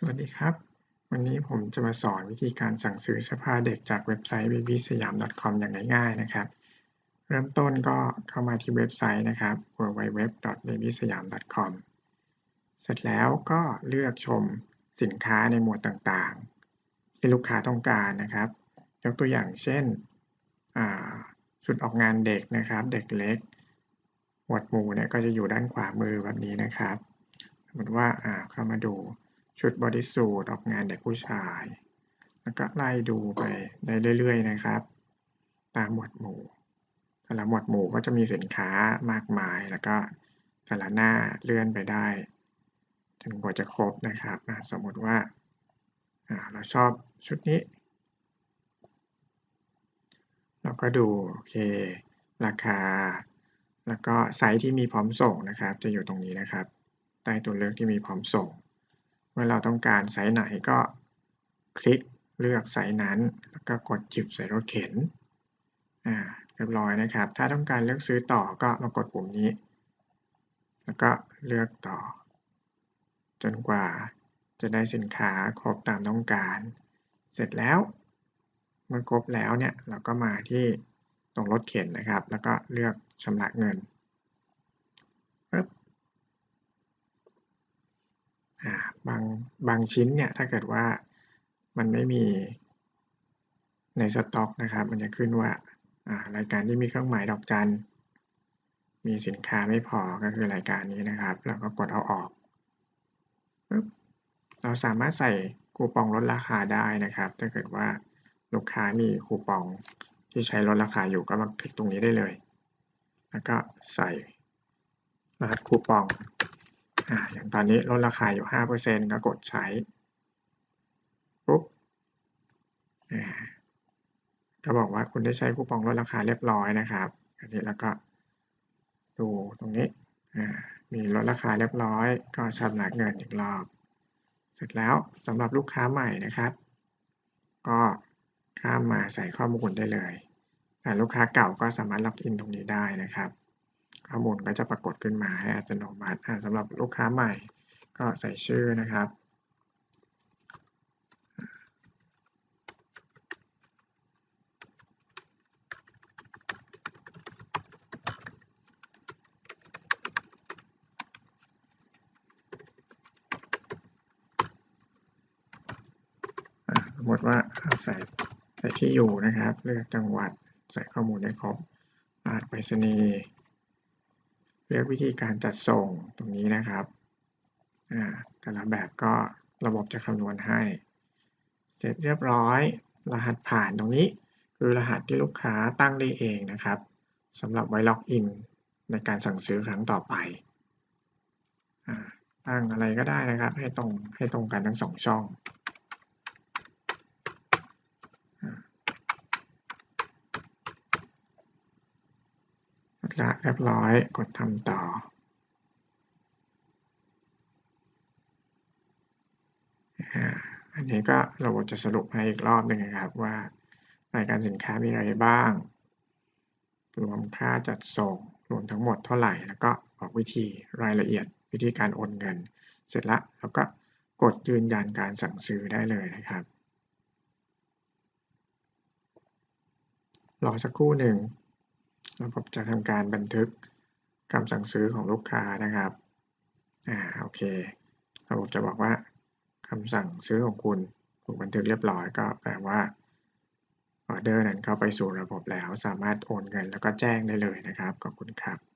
สวัสดีครับ วันนี้ผมจะมาสอนวิธีการสั่งซื้อเสื้อผ้าเด็กจากเว็บไซต์ babysayam.com อย่างง่ายๆนะครับ เริ่มต้นก็เข้ามาที่เว็บไซต์นะครับ www.babysayam.com เสร็จแล้วก็เลือกชมสินค้าในหมวดต่างๆ ที่ลูกค้าต้องการนะครับ ยกตัวอย่างเช่นชุดออกงานเด็กนะครับ เด็กเล็ก หมวดหมู่เนี่ยก็จะอยู่ด้านขวามือแบบนี้นะครับ สมมติว่าเข้ามาดู ชุดบอดี้สูทออกงานเด็กผู้ชาย แล้วก็ไล่ดูไปได้เรื่อยๆนะครับ ตามหมวดหมู่แต่ละหมวดหมู่ก็จะมีสินค้ามากมาย แล้วก็แต่ละหน้าเลื่อนไปได้จนกว่าจะครบนะครับสมมติว่าเราชอบชุดนี้ เราก็ดูโอเค ราคา แล้วก็ไซส์ที่มีพร้อมส่งนะครับ จะอยู่ตรงนี้นะครับ ใต้ตัวเลือกที่มีพร้อมส่ง มื่อเราต้องการไซส์ไหนก็คลิกเลือกไซส์นั้น แล้วก็กดจิบใส่รถเข็นอ่าเรียบร้อยนะครับ ถ้าต้องการเลือกซื้อต่อก็มากดปุ่มนี้ แล้วก็เลือกต่อ จนกว่าจะได้สินค้าครบตามต้องการ เสร็จแล้ว เมื่อครบแล้วเนี่ยเราก็มาที่ตรงรถเข็นนะครับ แล้วก็เลือกชำระเงินบางบางชิ้นเนี่ยถ้าเกิดว่ามันไม่มีในสต็อกนะครับ มันจะขึ้นว่ารายการที่มีเครื่องหมายดอกจัน มีสินค้าไม่พอก็คือรายการนี้นะครับ แล้วก็กดเอาออกเราสามารถใส่คูปองลดราคาได้นะครับ ถ้าเกิดว่าลูกค้ามีคูปองที่ใช้ลดราคาอยู่ก็มาคลิกตรงนี้ได้เลย แล้วก็ใส่รหัสคูปอง อ่าอย่างตอนนี้ลดราคาอยู่5%ก็กดใช้ปุ๊บอ่าก็บอกว่าคุณได้ใช้คูปองลดราคาเรียบร้อยนะครับ อันนี้แล้วก็ดูตรงนี้อ่ามีลดราคาเรียบร้อย ก็ชำระเงินอีกรอบ เสร็จแล้วสำหรับลูกค้าใหม่นะครับ ก็ข้ามมาใส่ข้อมูลได้เลยแต่ลูกค้าเก่าก็สามารถล็อกอินตรงนี้ได้นะครับ ข้อมูลก็จะปรากฏขึ้นมาให้อัตโนมัติสำหรับลูกค้าใหม่ก็ใส่ชื่อนะครับ สมมติว่าใส่ใส่ที่อยู่นะครับ เลือกจังหวัดใส่ข้อมูลให้ครบรหัสไปรษณีย์ เลือกวิธีการจัดส่งตรงนี้นะครับแต่ละแบบก็ระบบจะคำนวณให้ เสร็จเรียบร้อย รหัสผ่านตรงนี้ คือรหัสที่ลูกค้าตั้งได้เองนะครับสำหรับไว้ล็อกอินในการสั่งซื้อครั้งต่อไปตั้งอะไรก็ได้นะครับ ให้ตรงให้ตรงกันทั้งสองช่อง ละเรียบร้อย กดทำต่อ อันนี้ก็ระบบจะสรุปให้อีกรอบหนึ่งนะครับว่ารายการสินค้ามีอะไรบ้าง รวมค่าจัดส่ง รวมทั้งหมดเท่าไหร่ แล้วก็บอกวิธีรายละเอียดวิธีการโอนเงิน เสร็จละแล้วก็กดยืนยันการสั่งซื้อได้เลยนะครับ รอสักครู่หนึ่ง ระบบจะทำการบันทึกคำสั่งซื้อของลูกค้านะครับ อ่า โอเค ระบบจะบอกว่าคำสั่งซื้อของคุณถูกบันทึกเรียบร้อยก็แปลว่าออเดอร์นั้นเข้าไปสู่ระบบแล้ว สามารถโอนเงินแล้วก็แจ้งได้เลยนะครับ ขอบคุณครับ